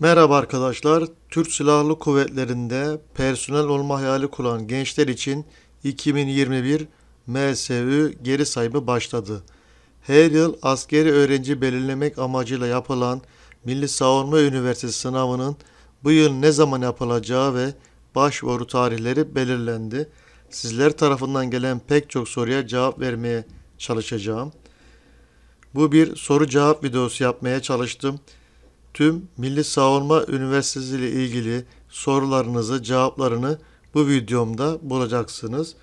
Merhaba arkadaşlar. Türk Silahlı Kuvvetleri'nde personel olma hayali kuran gençler için 2021 MSÜ geri sayımı başladı. Her yıl askeri öğrenci belirlemek amacıyla yapılan Milli Savunma Üniversitesi sınavının bu yıl ne zaman yapılacağı ve başvuru tarihleri belirlendi. Sizler tarafından gelen pek çok soruya cevap vermeye çalışacağım. Bu bir soru cevap videosu yapmaya çalıştım. Tüm Milli Savunma Üniversitesi ile ilgili sorularınızı, cevaplarını bu videomda bulacaksınız.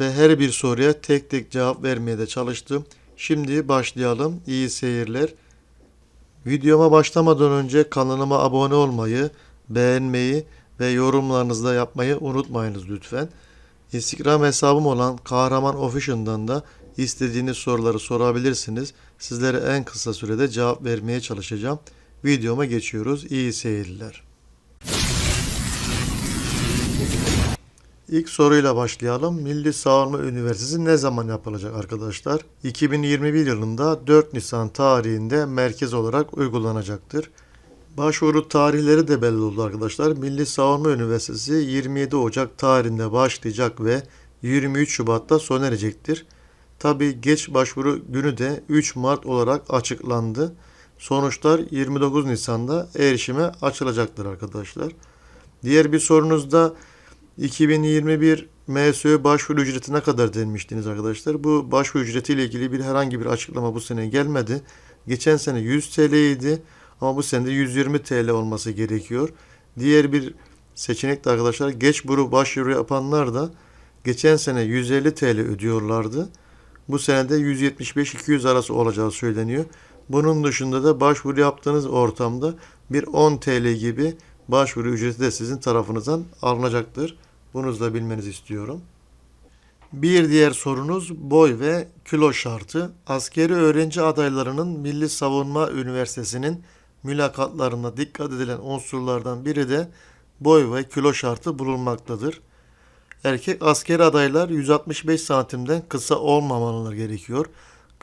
Ve her bir soruya tek tek cevap vermeye de çalıştım. Şimdi başlayalım. İyi seyirler. Videoma başlamadan önce kanalıma abone olmayı, beğenmeyi ve yorumlarınızı da yapmayı unutmayınız lütfen. Instagram hesabım olan Kahraman Official'dan da istediğiniz soruları sorabilirsiniz. Sizlere en kısa sürede cevap vermeye çalışacağım. Videoma geçiyoruz. İyi seyirler. İlk soruyla başlayalım. Milli Savunma Üniversitesi ne zaman yapılacak arkadaşlar? 2021 yılında 4 Nisan tarihinde merkez olarak uygulanacaktır. Başvuru tarihleri de belli oldu arkadaşlar. Milli Savunma Üniversitesi 27 Ocak tarihinde başlayacak ve 23 Şubat'ta sona erecektir. Tabi geç başvuru günü de 3 Mart olarak açıklandı. Sonuçlar 29 Nisan'da erişime açılacaktır arkadaşlar. Diğer bir sorunuzda 2021 MSÖ başvuru ücreti ne kadar denmiştiniz arkadaşlar? Bu başvuru ücreti ile ilgili bir herhangi bir açıklama bu sene gelmedi. Geçen sene 100 TL idi ama bu sene de 120 TL olması gerekiyor. Diğer bir seçenek de arkadaşlar geç buru başvuru yapanlar da geçen sene 150 TL ödüyorlardı. Bu senede 175-200 arası olacağı söyleniyor. Bunun dışında da başvuru yaptığınız ortamda bir 10 TL gibi başvuru ücreti de sizin tarafınızdan alınacaktır. Bunu da bilmenizi istiyorum. Bir diğer sorunuz boy ve kilo şartı. Askeri öğrenci adaylarının Milli Savunma Üniversitesi'nin mülakatlarında dikkat edilen unsurlardan biri de boy ve kilo şartı bulunmaktadır. Erkek askeri adaylar 165 santimden kısa olmamaları gerekiyor.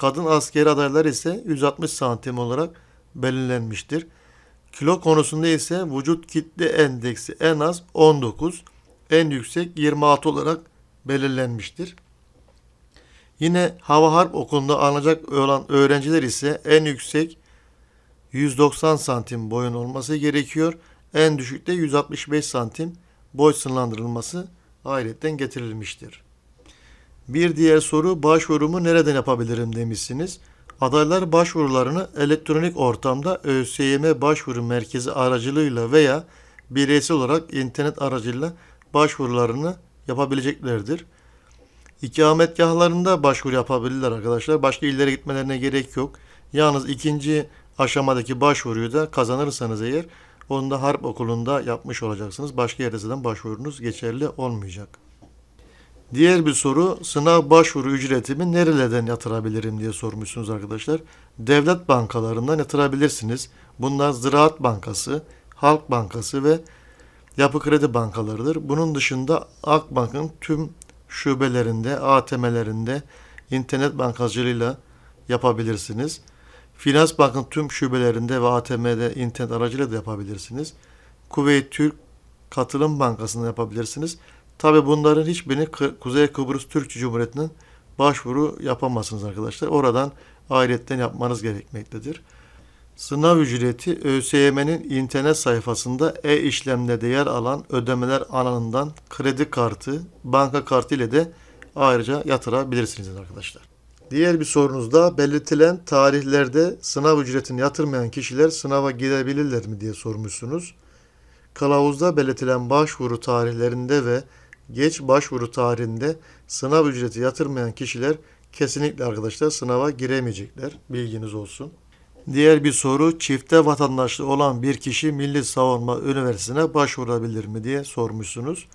Kadın askeri adaylar ise 160 santim olarak belirlenmiştir. Kilo konusunda ise vücut kitle endeksi en az 19, en yüksek 26 olarak belirlenmiştir. Yine hava harp okulunda alınacak olan öğrenciler ise en yüksek 190 santim boyun olması gerekiyor. En düşük de 165 santim boy sınırlandırılması ayrıca getirilmiştir. Bir diğer soru başvurumu nereden yapabilirim demişsiniz. Adaylar başvurularını elektronik ortamda ÖSYM başvuru merkezi aracılığıyla veya bireysel olarak internet aracılığıyla başvurularını yapabileceklerdir. İkametgahlarında başvuru yapabilirler arkadaşlar. Başka illere gitmelerine gerek yok. Yalnız ikinci aşamadaki başvuruyu da kazanırsanız eğer onu da harp okulunda yapmış olacaksınız. Başka yerde zaten başvurunuz geçerli olmayacak. Diğer bir soru sınav başvuru ücretimi nerelerden yatırabilirim diye sormuşsunuz arkadaşlar. Devlet bankalarından yatırabilirsiniz. Bunlar Ziraat Bankası, Halk Bankası ve Yapı Kredi bankalarıdır. Bunun dışında Akbank'ın tüm şubelerinde, ATM'lerinde internet bankacılığıyla yapabilirsiniz. Finans Bank'ın tüm şubelerinde ve ATM'de internet aracıyla da yapabilirsiniz. Kuveyt Türk Katılım Bankası'nda yapabilirsiniz. Tabi bunların hiçbirini Kuzey Kıbrıs Türk Cumhuriyeti'nin başvuru yapamazsınız arkadaşlar. Oradan ayrıyetten yapmanız gerekmektedir. Sınav ücreti ÖSYM'nin internet sayfasında e-işlemlerde yer alan ödemeler alanından kredi kartı, banka kartı ile de ayrıca yatırabilirsiniz arkadaşlar. Diğer bir sorunuzda belirtilen tarihlerde sınav ücretini yatırmayan kişiler sınava girebilirler mi diye sormuşsunuz. Kılavuzda belirtilen başvuru tarihlerinde ve geç başvuru tarihinde sınav ücreti yatırmayan kişiler kesinlikle arkadaşlar sınava giremeyecekler. Bilginiz olsun. Diğer bir soru çifte vatandaşlığı olan bir kişi Milli Savunma Üniversitesi'ne başvurabilir mi diye sormuşsunuz.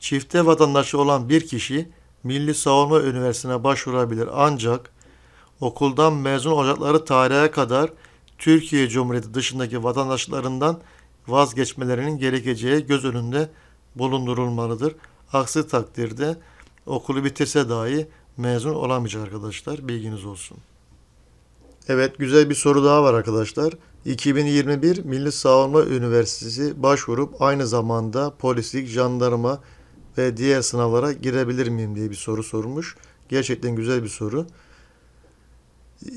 Çifte vatandaşlığı olan bir kişi Milli Savunma Üniversitesi'ne başvurabilir ancak okuldan mezun olacakları tarihe kadar Türkiye Cumhuriyeti dışındaki vatandaşlarından vazgeçmelerinin gerekeceği göz önünde bulundurulmalıdır. Aksi takdirde okulu bitirse dahi mezun olamayacak arkadaşlar. Bilginiz olsun. Evet güzel bir soru daha var arkadaşlar. 2021 Milli Savunma Üniversitesi başvurup aynı zamanda polislik, jandarma ve diğer sınavlara girebilir miyim diye bir soru sormuş. Gerçekten güzel bir soru.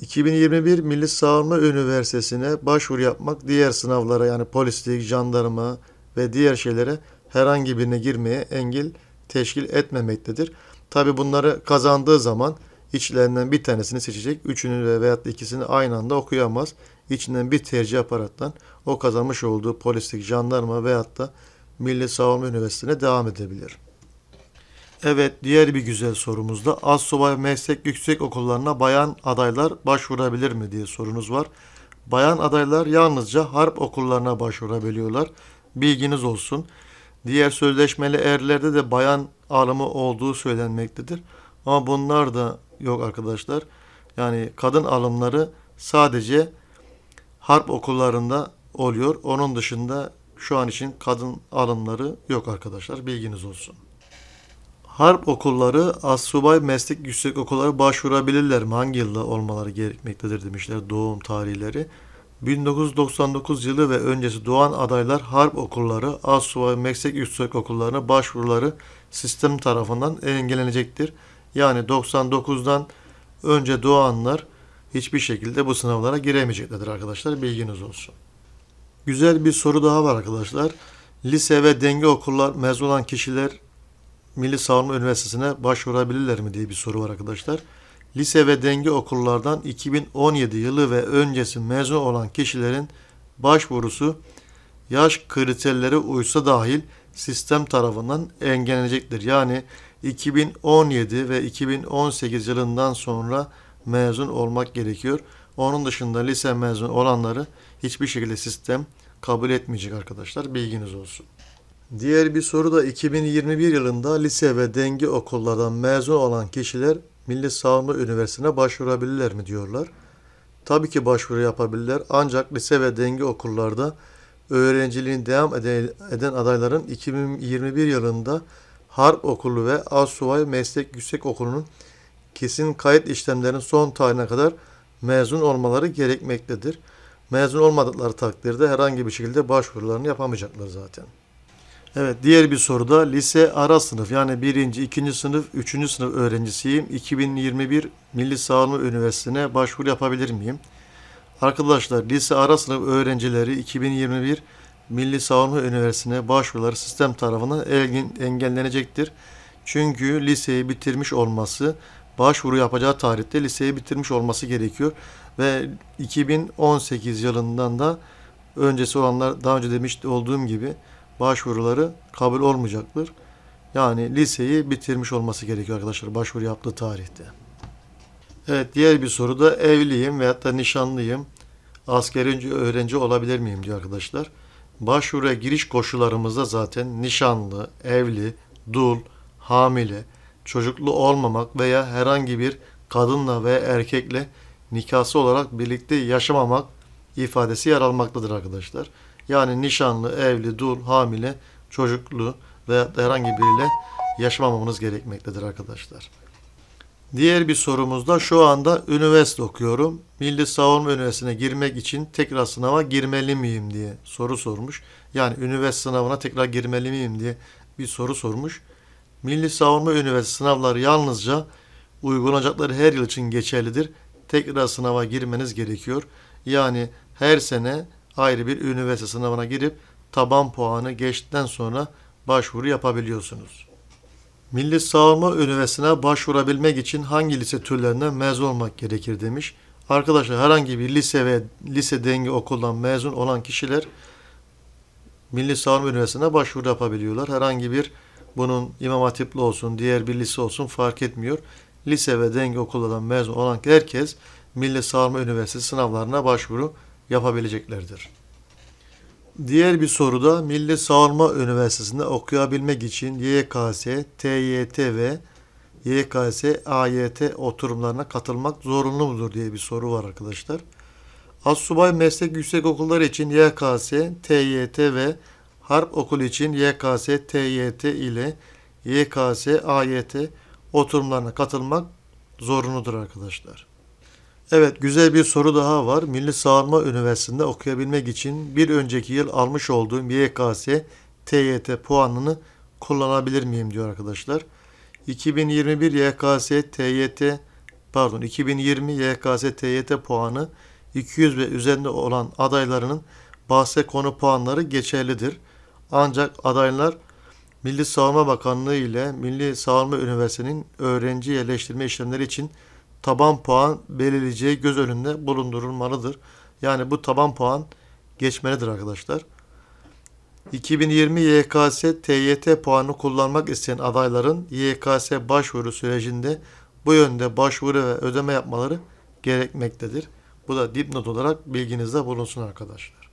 2021 Milli Savunma Üniversitesi'ne başvuru yapmak diğer sınavlara yani polislik, jandarma ve diğer şeylere herhangi birine girmeye engel teşkil etmemektedir. Tabi bunları kazandığı zaman içlerinden bir tanesini seçecek. Üçünü ve veyahut da ikisini aynı anda okuyamaz. İçinden bir tercih yaparaktan o kazanmış olduğu polislik, jandarma veyahut da Milli Savunma Üniversitesi'ne devam edebilir. Evet, diğer bir güzel sorumuzda Assubay Meslek Yüksek Okullarına bayan adaylar başvurabilir mi diye sorunuz var. Bayan adaylar yalnızca harp okullarına başvurabiliyorlar. Bilginiz olsun. Diğer sözleşmeli erlerde de bayan alımı olduğu söylenmektedir. Ama bunlar da yok arkadaşlar. Yani kadın alımları sadece harp okullarında oluyor. Onun dışında şu an için kadın alımları yok arkadaşlar. Bilginiz olsun. Harp okulları, assubay meslek yüksek okulları başvurabilirler mi? Hangi yılda olmaları gerekmektedir demişler doğum tarihleri. 1999 yılı ve öncesi doğan adaylar harp okulları, assubay meslek yüksek okullarına başvuruları sistem tarafından engellenecektir. Yani 99'dan önce doğanlar hiçbir şekilde bu sınavlara giremeyeceklerdir arkadaşlar. Bilginiz olsun. Güzel bir soru daha var arkadaşlar. Lise ve denge okullar mezun olan kişiler Milli Savunma Üniversitesi'ne başvurabilirler mi diye bir soru var arkadaşlar. Lise ve denge okullardan 2017 yılı ve öncesi mezun olan kişilerin başvurusu yaş kriterleri uysa dahil sistem tarafından engellenecektir. Yani 2017 ve 2018 yılından sonra mezun olmak gerekiyor. Onun dışında lise mezun olanları hiçbir şekilde sistem kabul etmeyecek arkadaşlar. Bilginiz olsun. Diğer bir soru da 2021 yılında lise ve denge okullardan mezun olan kişiler Milli Savunma Üniversitesi'ne başvurabilirler mi diyorlar. Tabii ki başvuru yapabilirler ancak lise ve denge okullarda öğrenciliğin devam ede- eden adayların 2021 yılında Harp Okulu ve Assubay Meslek Yüksek Okulu'nun kesin kayıt işlemlerinin son tarihine kadar mezun olmaları gerekmektedir. Mezun olmadıkları takdirde herhangi bir şekilde başvurularını yapamayacaklar zaten. Evet, diğer bir soruda lise ara sınıf yani birinci, ikinci sınıf, üçüncü sınıf öğrencisiyim. 2021 Milli Savunma Üniversitesi'ne başvuru yapabilir miyim? Arkadaşlar lise ara sınıf öğrencileri 2021 Milli Savunma Üniversitesi'ne başvuruları sistem tarafından engellenecektir. Çünkü liseyi bitirmiş olması, başvuru yapacağı tarihte liseyi bitirmiş olması gerekiyor. Ve 2018 yılından da öncesi olanlar daha önce demiş olduğum gibi başvuruları kabul olmayacaktır. Yani liseyi bitirmiş olması gerekiyor arkadaşlar başvuru yaptığı tarihte. Evet diğer bir soru da evliyim veyahut da nişanlıyım. Askeri öğrenci olabilir miyim diyor arkadaşlar. Başvuruya giriş koşullarımızda zaten nişanlı, evli, dul, hamile, çocuklu olmamak veya herhangi bir kadınla veya erkekle nikahsı olarak birlikte yaşamamak ifadesi yer almaktadır arkadaşlar. Yani nişanlı, evli, dul, hamile, çocuklu veya herhangi biriyle yaşamamanız gerekmektedir arkadaşlar. Diğer bir sorumuzda şu anda üniversite okuyorum. Milli Savunma Üniversitesi'ne girmek için tekrar sınava girmeli miyim diye soru sormuş. Yani üniversite sınavına tekrar girmeli miyim diye bir soru sormuş. Milli Savunma Üniversitesi sınavları yalnızca uygulanacakları her yıl için geçerlidir. Tekrar sınava girmeniz gerekiyor. Yani her sene ayrı bir üniversite sınavına girip taban puanı geçtikten sonra başvuru yapabiliyorsunuz. Milli Savunma Üniversitesi'ne başvurabilmek için hangi lise türlerinden mezun olmak gerekir demiş. Arkadaşlar herhangi bir lise ve lise dengi okuldan mezun olan kişiler Milli Savunma Üniversitesi'ne başvuru yapabiliyorlar. Herhangi bir bunun İmam Hatipli olsun, diğer bir lise olsun fark etmiyor. Lise ve denge okullardan mezun olan herkes Milli Savunma Üniversitesi sınavlarına başvuru yapabileceklerdir. Diğer bir soruda Milli Savunma Üniversitesi'nde okuyabilmek için YKS, TYT ve YKS, AYT oturumlarına katılmak zorunlu mudur diye bir soru var arkadaşlar. Assubay Meslek Yüksek Okulları için YKS, TYT ve Harp Okulu için YKS, TYT ile YKS, AYT oturumlarına katılmak zorunludur arkadaşlar. Evet, güzel bir soru daha var. Milli Savunma Üniversitesi'nde okuyabilmek için bir önceki yıl almış olduğum YKS, TYT puanını kullanabilir miyim diyor arkadaşlar. 2021 YKS, TYT, pardon 2020 YKS, TYT puanı 200 ve üzerinde olan adaylarının bahse konu puanları geçerlidir. Ancak adaylar Milli Savunma Bakanlığı ile Milli Savunma Üniversitesi'nin öğrenci yerleştirme işlemleri için taban puan belirleyeceği göz önünde bulundurulmalıdır. Yani bu taban puan geçmelidir arkadaşlar. 2020 YKS TYT puanı kullanmak isteyen adayların YKS başvuru sürecinde bu yönde başvuru ve ödeme yapmaları gerekmektedir. Bu da dipnot olarak bilginizde bulunsun arkadaşlar.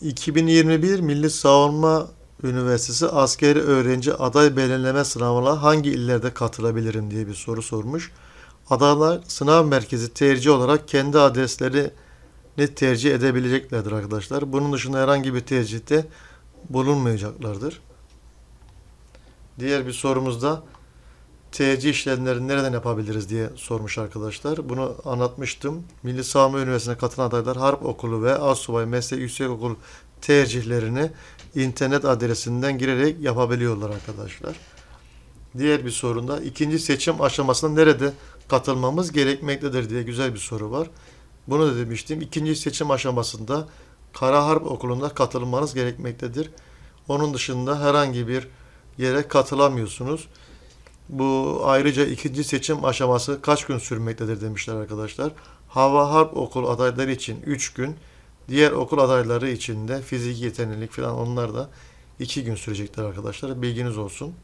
2021 Milli Savunma Üniversitesi askeri öğrenci aday belirleme sınavına hangi illerde katılabilirim diye bir soru sormuş. Adaylar sınav merkezi tercih olarak kendi adreslerini tercih edebileceklerdir arkadaşlar. Bunun dışında herhangi bir tercihte bulunmayacaklardır. Diğer bir sorumuzda tercih işlemlerini nereden yapabiliriz diye sormuş arkadaşlar. Bunu anlatmıştım. Milli Savunma Üniversitesi'ne katılan adaylar Harp Okulu ve Asubay Meslek Yüksekokulu tercihlerini internet adresinden girerek yapabiliyorlar arkadaşlar. Diğer bir sorunda ikinci seçim aşamasında nerede katılmamız gerekmektedir diye güzel bir soru var. Bunu da demiştim. İkinci seçim aşamasında Kara Harp Okulu'nda katılmanız gerekmektedir. Onun dışında herhangi bir yere katılamıyorsunuz. Bu ayrıca ikinci seçim aşaması kaç gün sürmektedir demişler arkadaşlar. Hava Harp Okulu adayları için 3 gün, diğer okul adayları için de fiziki yeterlilik falan onlar da 2 gün sürecekler arkadaşlar. Bilginiz olsun.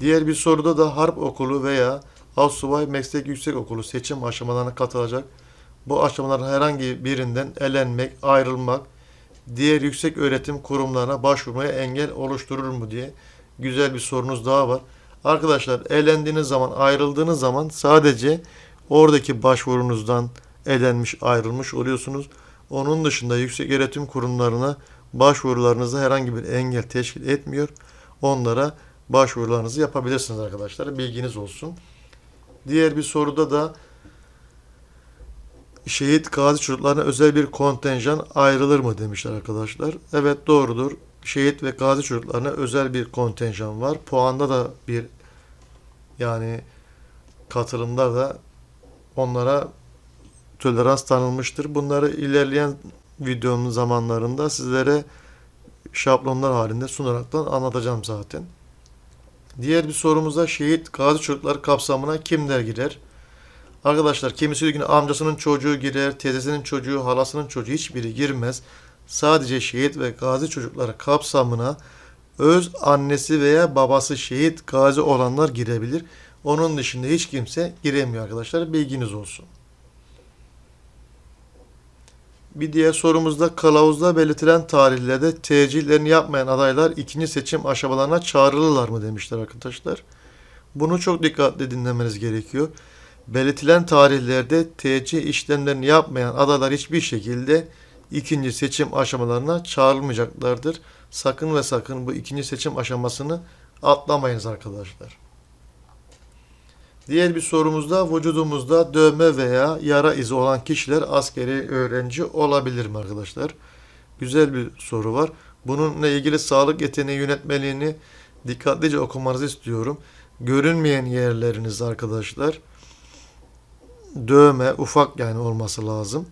Diğer bir soruda da Harp Okulu veya Asubay Meslek Yüksekokulu seçim aşamalarına katılacak. Bu aşamaların herhangi birinden elenmek, ayrılmak, diğer yüksek öğretim kurumlarına başvurmaya engel oluşturur mu diye güzel bir sorunuz daha var. Arkadaşlar elendiğiniz zaman, ayrıldığınız zaman sadece oradaki başvurunuzdan elenmiş, ayrılmış oluyorsunuz. Onun dışında yüksek öğretim kurumlarına başvurularınızda herhangi bir engel teşkil etmiyor. Onlara başvurularınızı yapabilirsiniz arkadaşlar. Bilginiz olsun. Diğer bir soruda da şehit gazi çocuklarına özel bir kontenjan ayrılır mı demişler arkadaşlar. Evet doğrudur. Şehit ve gazi çocuklarına özel bir kontenjan var. Puanda da bir yani katılımda da onlara tolerans tanınmıştır. Bunları ilerleyen videomun zamanlarında sizlere şablonlar halinde sunaraktan anlatacağım zaten. Diğer bir sorumuzda şehit gazi çocuklar kapsamına kimler girer? Arkadaşlar kimisi diyor ki amcasının çocuğu girer, teyzesinin çocuğu, halasının çocuğu hiçbiri girmez. Sadece şehit ve gazi çocukları kapsamına öz annesi veya babası şehit gazi olanlar girebilir. Onun dışında hiç kimse giremiyor arkadaşlar. Bilginiz olsun. Bir diğer sorumuzda kılavuzda belirtilen tarihlerde tercihlerini yapmayan adaylar ikinci seçim aşamalarına çağrılırlar mı demişler arkadaşlar. Bunu çok dikkatli dinlemeniz gerekiyor. Belirtilen tarihlerde tercih işlemlerini yapmayan adaylar hiçbir şekilde ikinci seçim aşamalarına çağrılmayacaklardır. Sakın ve sakın bu ikinci seçim aşamasını atlamayınız arkadaşlar. Diğer bir sorumuzda vücudumuzda dövme veya yara izi olan kişiler askeri öğrenci olabilir mi arkadaşlar? Güzel bir soru var. Bununla ilgili sağlık yeteneği yönetmeliğini dikkatlice okumanızı istiyorum. Görünmeyen yerleriniz arkadaşlar dövme ufak yani olması lazım.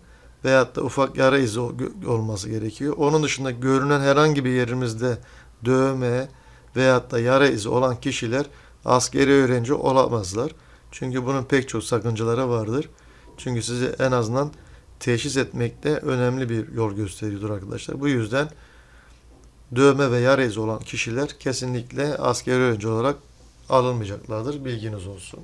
Veyahut da ufak yara izi olması gerekiyor. Onun dışında görünen herhangi bir yerimizde dövme veyahut da yara izi olan kişiler askeri öğrenci olamazlar. Çünkü bunun pek çok sakıncaları vardır. Çünkü sizi en azından teşhis etmekte önemli bir yol gösteriyordur arkadaşlar. Bu yüzden dövme ve yara izi olan kişiler kesinlikle askeri öğrenci olarak alınmayacaklardır. Bilginiz olsun.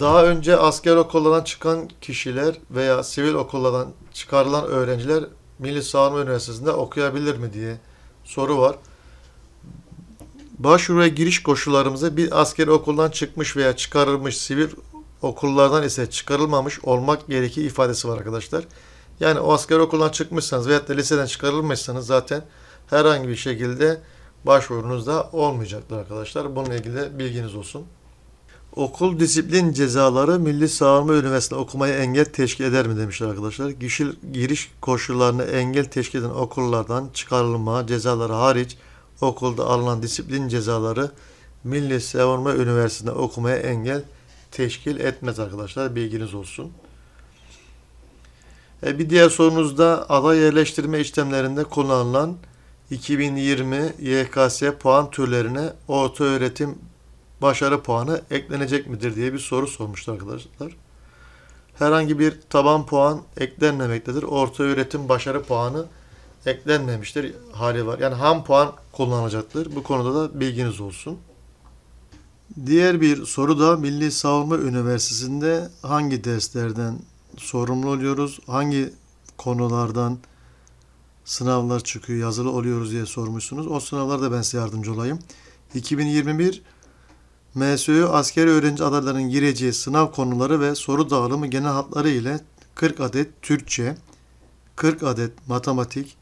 Daha önce asker okullardan çıkan kişiler veya sivil okullardan çıkarılan öğrenciler Milli Savunma Üniversitesi'nde okuyabilir mi diye soru var. Başvuruya giriş koşullarımızda bir askeri okuldan çıkmış veya çıkarılmış sivil okullardan ise çıkarılmamış olmak gerekir ifadesi var arkadaşlar. Yani o askeri okuldan çıkmışsanız veya da liseden çıkarılmışsanız zaten herhangi bir şekilde başvurunuzda olmayacaktır arkadaşlar. Bununla ilgili bilginiz olsun. Okul disiplin cezaları Milli Savunma Üniversitesi'nde okumaya engel teşkil eder mi demişler arkadaşlar. Giriş koşullarını engel teşkil eden okullardan çıkarılma cezaları hariç okulda alınan disiplin cezaları Milli Savunma Üniversitesi'nde okumaya engel teşkil etmez arkadaşlar. Bilginiz olsun. E, bir diğer sorunuzda aday yerleştirme işlemlerinde kullanılan 2020 YKS puan türlerine orta öğretim başarı puanı eklenecek midir diye bir soru sormuştu arkadaşlar. Herhangi bir taban puan eklenmemektedir. Orta öğretim başarı puanı eklenmemiştir hali var. Yani ham puan kullanılacaktır. Bu konuda da bilginiz olsun. Diğer bir soru da Milli Savunma Üniversitesi'nde hangi derslerden sorumlu oluyoruz? Hangi konulardan sınavlar çıkıyor, yazılı oluyoruz diye sormuşsunuz. O sınavlarda ben size yardımcı olayım. 2021 MSÜ askeri öğrenci adaylarının gireceği sınav konuları ve soru dağılımı genel hatları ile 40 adet Türkçe, 40 adet matematik,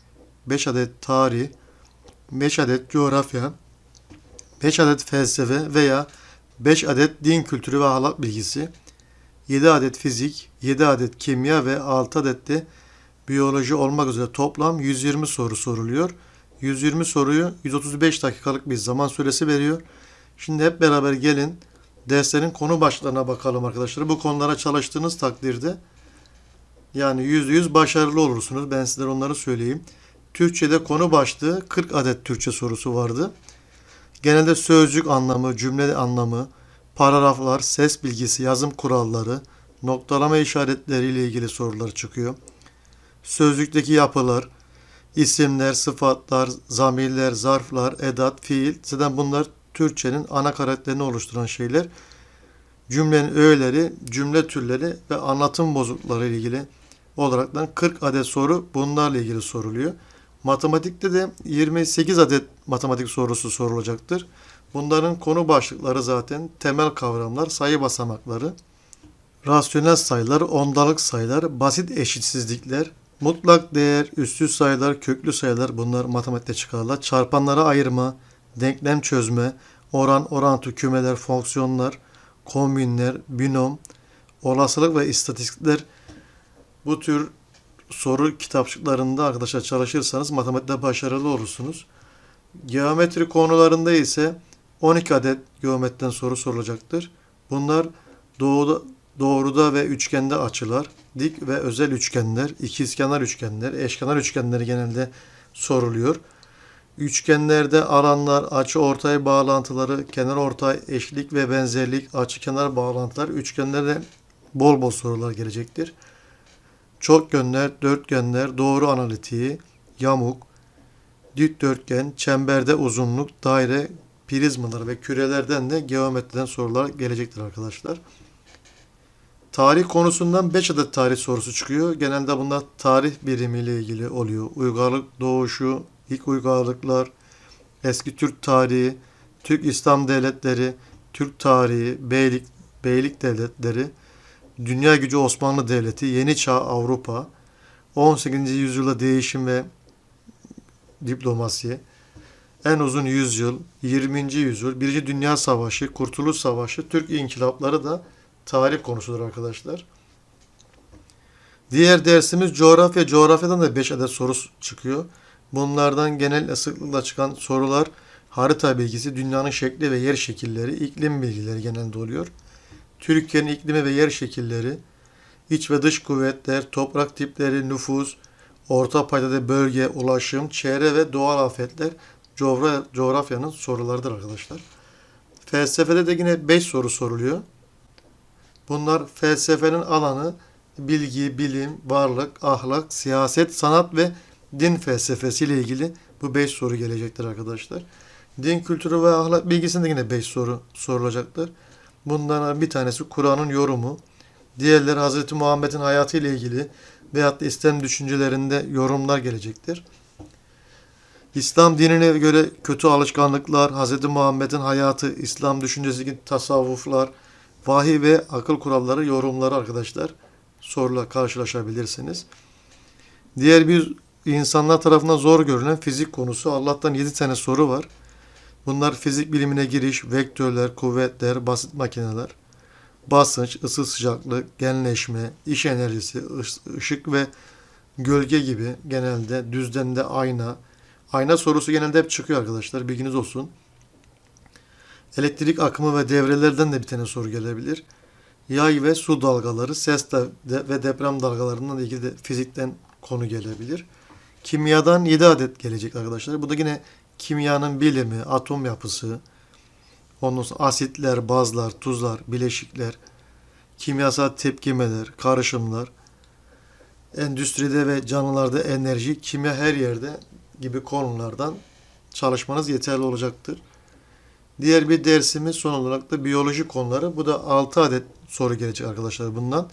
5 adet tarih, 5 adet coğrafya, 5 adet felsefe veya 5 adet din kültürü ve ahlak bilgisi, 7 adet fizik, 7 adet kimya ve 6 adet de biyoloji olmak üzere toplam 120 soru soruluyor. 120 soruyu 135 dakikalık bir zaman süresi veriyor. Şimdi hep beraber gelin derslerin konu başlıklarına bakalım arkadaşlar. Bu konulara çalıştığınız takdirde yani %100 başarılı olursunuz. Ben sizlere onları söyleyeyim. Türkçe'de konu başlığı 40 adet Türkçe sorusu vardı. Genelde sözcük anlamı, cümle anlamı, paragraflar, ses bilgisi, yazım kuralları, noktalama işaretleri ile ilgili sorular çıkıyor. Sözlükteki yapılar, isimler, sıfatlar, zamirler, zarflar, edat, fiil. Zaten bunlar Türkçenin ana karakterini oluşturan şeyler. Cümlenin öğeleri, cümle türleri ve anlatım bozuklukları ile ilgili olaraktan 40 adet soru bunlarla ilgili soruluyor. Matematikte de 28 adet matematik sorusu sorulacaktır. Bunların konu başlıkları zaten temel kavramlar, sayı basamakları, rasyonel sayılar, ondalık sayılar, basit eşitsizlikler, mutlak değer, üstsüz sayılar, köklü sayılar bunlar matematikte çıkarlar. Çarpanlara ayırma, denklem çözme, oran, orantı, kümeler, fonksiyonlar, kombinler, binom, olasılık ve istatistikler bu tür soru kitapçıklarında arkadaşlar çalışırsanız matematikte başarılı olursunuz. Geometri konularında ise 12 adet geometriden soru sorulacaktır. Bunlar doğuda, doğruda ve üçgende açılar, dik ve özel üçgenler, ikizkenar üçgenler, eşkenar üçgenler genelde soruluyor. Üçgenlerde alanlar, açı ortay bağlantıları, kenar ortay, eşlik ve benzerlik, açı kenar bağlantılar, üçgenlerde bol bol sorular gelecektir. Çokgönler, dörtgenler, doğru analitiği, yamuk, dikdörtgen, çemberde uzunluk, daire, prizmalar ve kürelerden de geometriden sorular gelecektir arkadaşlar. Tarih konusundan 5 adet tarih sorusu çıkıyor. Genelde bunlar tarih birimiyle ilgili oluyor. Uygarlık doğuşu, ilk uygarlıklar, eski Türk tarihi, Türk İslam devletleri, Türk tarihi, beylik, beylik devletleri, dünya gücü Osmanlı Devleti, Yeni Çağ Avrupa, 18. yüzyılda değişim ve diplomasi, en uzun yüzyıl, 20. yüzyıl, Birinci Dünya Savaşı, Kurtuluş Savaşı, Türk inkılapları da tarih konusudur arkadaşlar. Diğer dersimiz coğrafya. Coğrafyadan da 5 adet soru çıkıyor. Bunlardan genel sıklıkla çıkan sorular harita bilgisi, dünyanın şekli ve yer şekilleri, iklim bilgileri genelde oluyor. Türkiye'nin iklimi ve yer şekilleri, iç ve dış kuvvetler, toprak tipleri, nüfus, orta paydada bölge, ulaşım, çevre ve doğal afetler coğra- coğrafyanın sorularıdır arkadaşlar. Felsefede de yine 5 soru soruluyor. Bunlar felsefenin alanı bilgi, bilim, varlık, ahlak, siyaset, sanat ve din felsefesi ile ilgili bu 5 soru gelecektir arkadaşlar. Din kültürü ve ahlak bilgisinde yine 5 soru sorulacaktır. Bundan bir tanesi Kur'an'ın yorumu, diğerleri Hz. Muhammed'in hayatı ile ilgili veyahut da İslam düşüncelerinde yorumlar gelecektir. İslam dinine göre kötü alışkanlıklar, Hz. Muhammed'in hayatı, İslam düşüncesi gibi tasavvuflar, vahiy ve akıl kuralları yorumları arkadaşlar soruyla karşılaşabilirsiniz. Diğer bir insanlar tarafından zor görülen fizik konusu. Allah'tan 7 tane soru var. Bunlar fizik bilimine giriş, vektörler, kuvvetler, basit makineler, basınç, ısı sıcaklık, genleşme, iş enerjisi, ış- ışık ve gölge gibi genelde düzlemde ayna. Ayna sorusu genelde hep çıkıyor arkadaşlar. Bilginiz olsun. Elektrik akımı ve devrelerden de bir tane soru gelebilir. Yay ve su dalgaları, ses de- ve deprem dalgalarından ilgili de fizikten konu gelebilir. Kimyadan 7 adet gelecek arkadaşlar. Bu da yine kimyanın bilimi, atom yapısı, sonra asitler, bazlar, tuzlar, bileşikler, kimyasal tepkimeler, karışımlar, endüstride ve canlılarda enerji, kimya her yerde gibi konulardan çalışmanız yeterli olacaktır. Diğer bir dersimiz son olarak da biyoloji konuları. Bu da 6 adet soru gelecek arkadaşlar bundan.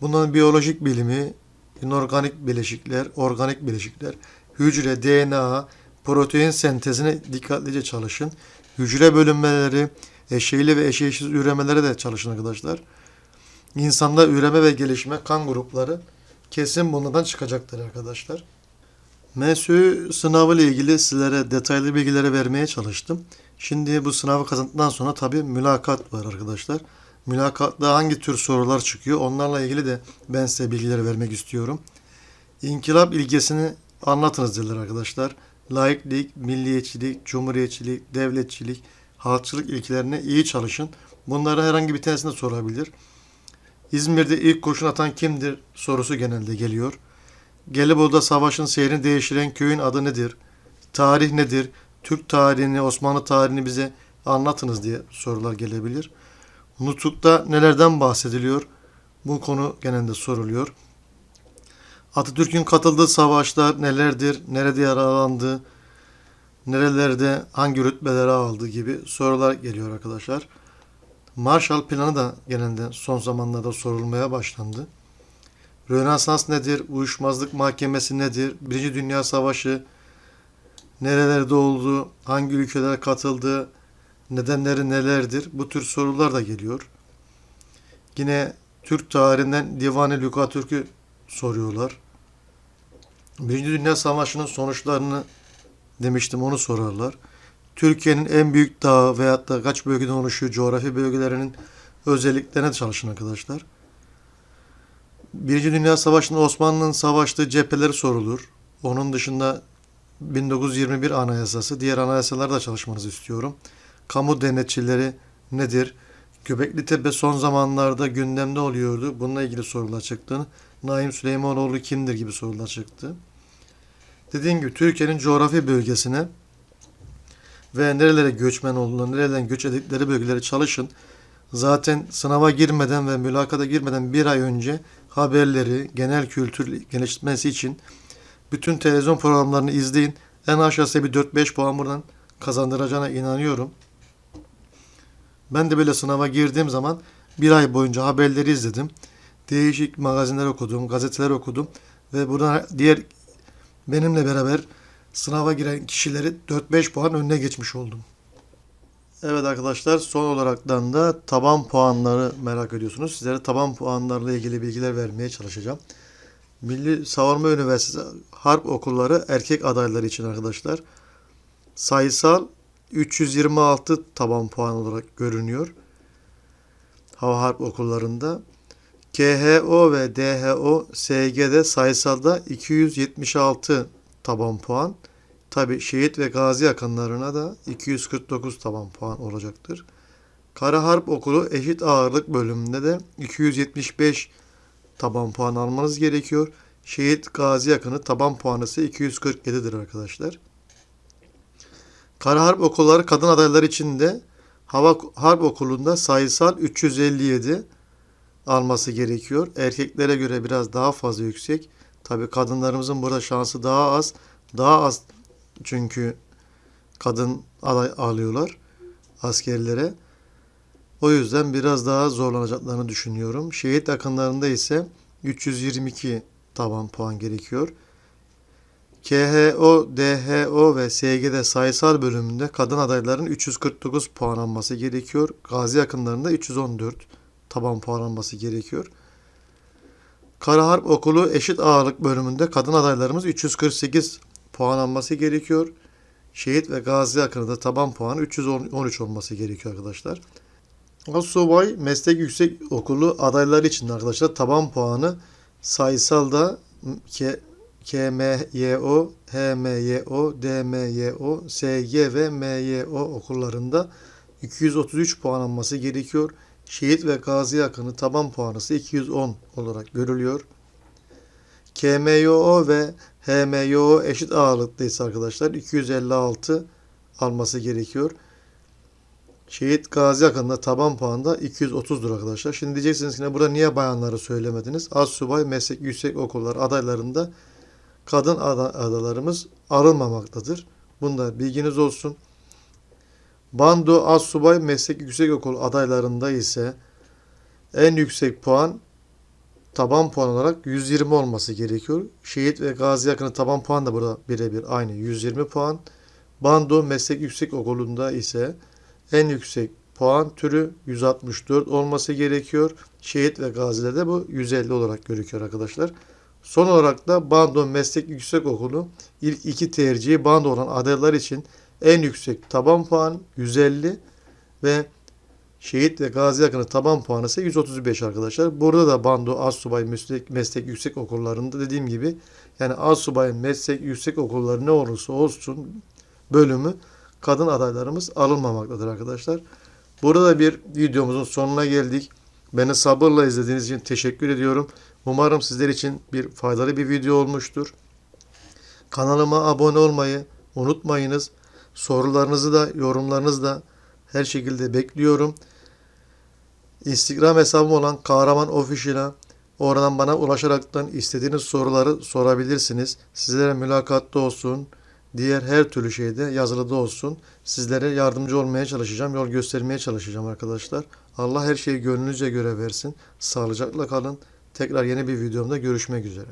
Bunların biyolojik bilimi, inorganik bileşikler, organik bileşikler, hücre, DNA, protein sentezine dikkatlice çalışın. Hücre bölünmeleri, eşeyli ve eşeğsiz üremelere de çalışın arkadaşlar. İnsanda üreme ve gelişme kan grupları kesin bunlardan çıkacaktır arkadaşlar. MSÜ sınavı ile ilgili sizlere detaylı bilgileri vermeye çalıştım. Şimdi bu sınavı kazandıktan sonra tabii mülakat var arkadaşlar. Mülakatta hangi tür sorular çıkıyor onlarla ilgili de ben size bilgileri vermek istiyorum. İnkılap ilgesini anlatınız dediler arkadaşlar. Laiklik, milliyetçilik, cumhuriyetçilik, devletçilik, halkçılık ilkelerine iyi çalışın. Bunlara herhangi bir tanesini sorabilir. İzmir'de ilk kurşun atan kimdir sorusu genelde geliyor. Gelibolu'da savaşın seyrini değiştiren köyün adı nedir? Tarih nedir? Türk tarihini, Osmanlı tarihini bize anlatınız diye sorular gelebilir. Nutuk'ta nelerden bahsediliyor? Bu konu genelde soruluyor. Atatürk'ün katıldığı savaşlar nelerdir? Nerede yaralandı? Nerelerde hangi rütbeleri aldı gibi sorular geliyor arkadaşlar. Marshall Planı da genelde son zamanlarda sorulmaya başlandı. Rönesans nedir? Uyuşmazlık mahkemesi nedir? Birinci Dünya Savaşı nerelerde oldu? Hangi ülkeler katıldı? Nedenleri nelerdir? Bu tür sorular da geliyor. Yine Türk tarihinden Divan-ı Lükatürk'ü soruyorlar. Birinci Dünya Savaşı'nın sonuçlarını demiştim onu sorarlar. Türkiye'nin en büyük dağı veyahut da kaç bölgeden oluşuyor coğrafi bölgelerinin özelliklerine çalışın arkadaşlar. Birinci Dünya Savaşı'nda Osmanlı'nın savaştığı cepheleri sorulur. Onun dışında 1921 Anayasası, diğer anayasalar da çalışmanızı istiyorum. Kamu denetçileri nedir? Göbekli Tepe son zamanlarda gündemde oluyordu. Bununla ilgili sorular çıktı. Naim Süleymanoğlu kimdir gibi sorular çıktı. Dediğim gibi Türkiye'nin coğrafi bölgesine ve nerelere göçmen olduğunu, nereden göç ettikleri bölgelere çalışın. Zaten sınava girmeden ve mülakata girmeden bir ay önce haberleri, genel kültür geliştirmesi için bütün televizyon programlarını izleyin. En aşağısı bir 4-5 puan buradan kazandıracağına inanıyorum. Ben de böyle sınava girdiğim zaman bir ay boyunca haberleri izledim. Değişik magazinler okudum, gazeteler okudum ve buradan diğer benimle beraber sınava giren kişileri 4-5 puan önüne geçmiş oldum. Evet arkadaşlar son olaraktan da taban puanları merak ediyorsunuz. Sizlere taban puanlarla ilgili bilgiler vermeye çalışacağım. Milli Savunma Üniversitesi Harp Okulları erkek adayları için arkadaşlar. Sayısal 326 taban puan olarak görünüyor. Hava Harp Okullarında. KHO ve DHO SG'de sayısalda 276 taban puan. Tabi şehit ve gazi yakınlarına da 249 taban puan olacaktır. Kara Harp Okulu eşit ağırlık bölümünde de 275 taban puan almanız gerekiyor. Şehit gazi yakını taban puanı ise 247'dir arkadaşlar. Kara Harp Okulları kadın adaylar için de Hava Harp Okulu'nda sayısal 357 alması gerekiyor. Erkeklere göre biraz daha fazla yüksek. Tabi kadınlarımızın burada şansı daha az. Daha az çünkü kadın aday alıyorlar askerlere. O yüzden biraz daha zorlanacaklarını düşünüyorum. Şehit yakınlarında ise 322 taban puan gerekiyor. KHO, DHO ve SG'de sayısal bölümünde kadın adayların 349 puan alması gerekiyor. Gazi yakınlarında 314 taban puan alması gerekiyor. Kara Harp Okulu eşit ağırlık bölümünde kadın adaylarımız 348 puan alması gerekiyor. Şehit ve gazi yakınında taban puanı 313 olması gerekiyor arkadaşlar. Asubay Meslek Yüksek Okulu adayları için arkadaşlar taban puanı sayısalda K, KMYO, HMYO, DMYO, SG ve MYO okullarında 233 puan alması gerekiyor. Şehit ve gazi yakını taban puanısı 210 olarak görülüyor. KMYO ve HMYO eşit ağırlıktaysa arkadaşlar 256 alması gerekiyor. Şehit Gazi Akın'da taban puanı da 230'dur arkadaşlar. Şimdi diyeceksiniz ki "Ne, burada niye bayanları söylemediniz? Assubay Meslek Yüksek Okullar adaylarında kadın ada- adalarımız arınmamaktadır. Bunda bilginiz olsun. Bando Assubay Meslek Yüksek Okul adaylarında ise en yüksek puan taban puan olarak 120 olması gerekiyor. Şehit ve Gazi Akın'ın taban puan da burada birebir aynı 120 puan. Bando Meslek Yüksek Okulu'nda ise en yüksek puan türü 164 olması gerekiyor. Şehit ve gazilerde bu 150 olarak görüküyor arkadaşlar. Son olarak da Bando Meslek Yüksek Okulu ilk iki tercihi Bando olan adaylar için en yüksek taban puan 150 ve Şehit ve Gazi yakını taban puanı ise 135 arkadaşlar. Burada da Bando Assubay Meslek, Meslek Yüksek Okullarında dediğim gibi yani Assubay Meslek Yüksek Okulları ne olursa olsun bölümü kadın adaylarımız alınmamaktadır arkadaşlar. Burada bir videomuzun sonuna geldik. Beni sabırla izlediğiniz için teşekkür ediyorum. Umarım sizler için bir faydalı bir video olmuştur. Kanalıma abone olmayı unutmayınız. Sorularınızı da yorumlarınızı da her şekilde bekliyorum. Instagram hesabım olan Kahraman Official'a oradan bana ulaşaraktan istediğiniz soruları sorabilirsiniz. Sizlere mülakatta olsun, diğer her türlü şeyde yazılıda olsun. Sizlere yardımcı olmaya çalışacağım, yol göstermeye çalışacağım arkadaşlar. Allah her şeyi gönlünüzce göre versin. Sağlıcakla kalın. Tekrar yeni bir videomda görüşmek üzere.